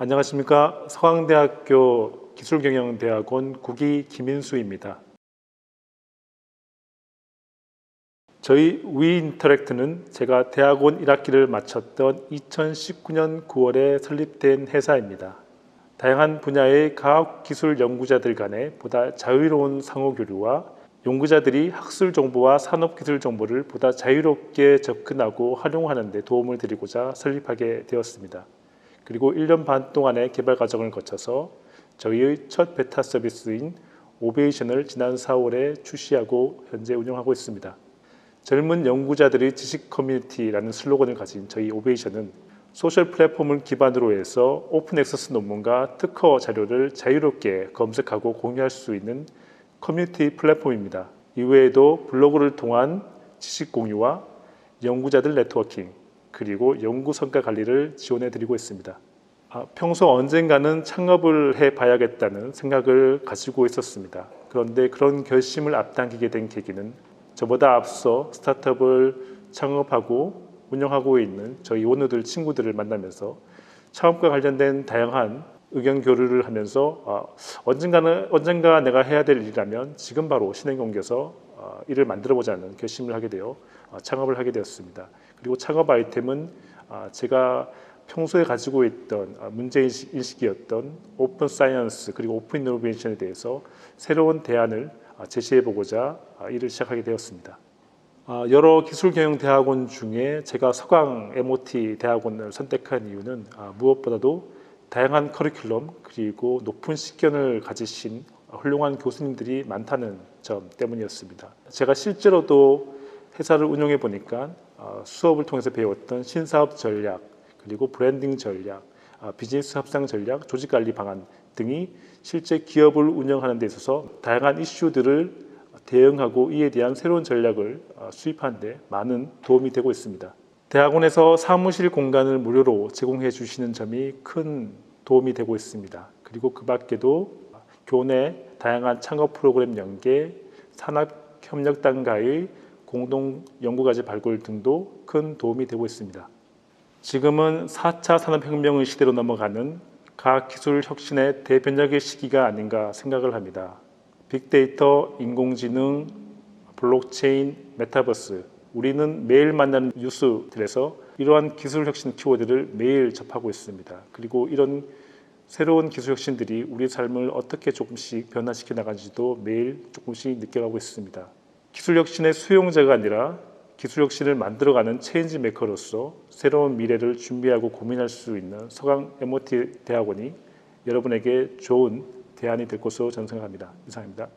안녕하십니까 서강대학교 기술경영대학원 국위 김인수입니다. 저희 위인터랙트는 제가 대학원 1학기를 마쳤던 2019년 9월에 설립된 회사입니다. 다양한 분야의 과학 기술 연구자들 간의 보다 자유로운 상호 교류와 연구자들이 학술 정보와 산업 기술 정보를 보다 자유롭게 접근하고 활용하는 데 도움을 드리고자 설립하게 되었습니다. 그리고 1년 반 동안의 개발 과정을 거쳐서 저희의 첫 베타 서비스인 오베이션을 지난 4월에 출시하고 현재 운영하고 있습니다. 젊은 연구자들의 지식 커뮤니티라는 슬로건을 가진 저희 오베이션은 소셜 플랫폼을 기반으로 해서 오픈 액세스 논문과 특허 자료를 자유롭게 검색하고 공유할 수 있는 커뮤니티 플랫폼입니다. 이외에도 블로그를 통한 지식 공유와 연구자들 네트워킹 그리고 연구 성과 관리를 지원해 드리고 있습니다. 아, 평소 언젠가는 창업을 해 봐야겠다는 생각을 가지고 있었습니다. 그런데 그런 결심을 앞당기게 된 계기는 저보다 앞서 스타트업을 창업하고 운영하고 있는 저희 오너들 친구들을 만나면서 창업과 관련된 다양한 의견 교류를 하면서 아, 언젠가는 언젠가 내가 해야 될 일이라면 지금 바로 신행 옮겨서 아, 일을 만들어 보자는 결심을 하게 되어 아, 창업을 하게 되었습니다. 그리고 창업 아이템은 아, 제가 평소에 가지고 있던 아, 문제 인식이었던 오픈 사이언스 그리고 오픈 이노베이션에 대해서 새로운 대안을 아, 제시해 보고자 아, 일을 시작하게 되었습니다. 아, 여러 기술경영대학원 중에 제가 서강 MOT 대학원을 선택한 이유는 아, 무엇보다도 다양한 커리큘럼 그리고 높은 식견을 가지신 훌륭한 교수님들이 많다는 점 때문이었습니다. 제가 실제로도 회사를 운영해 보니까 어, 수업을 통해서 배웠던 신사업 전략 그리고 브랜딩 전략, 아, 비즈니스 협상 전략, 조직 관리 방안 등이 실제 기업을 운영하는 데 있어서 다양한 이슈들을 대응하고 이에 대한 새로운 전략을 어, 수립하는 데 많은 도움이 되고 있습니다. 대학원에서 사무실 공간을 무료로 제공해 주시는 점이 큰 도움이 되고 있습니다. 그리고 그 밖에도 교내 다양한 창업 프로그램 연계, 산학협력단과의 공동 연구과제 발굴 등도 큰 도움이 되고 있습니다. 지금은 4차 산업혁명의 시대로 넘어가는 과학기술 혁신의 대변혁의 시기가 아닌가 생각을 합니다. 빅데이터, 인공지능, 블록체인, 메타버스 우리는 매일 만나는 뉴스들에서 이러한 기술 혁신 키워드를 매일 접하고 있습니다. 그리고 이런 새로운 기술 혁신들이 우리 삶을 어떻게 조금씩 변화시켜 나가는지도 매일 조금씩 느껴가고 있습니다. 기술 혁신의 수용자가 아니라 기술 혁신을 만들어가는 체인지 메이커로서 새로운 미래를 준비하고 고민할 수 있는 서강 MOT 대학원이 여러분에게 좋은 대안이 될 것으로 저는 생각합니다. 이상입니다.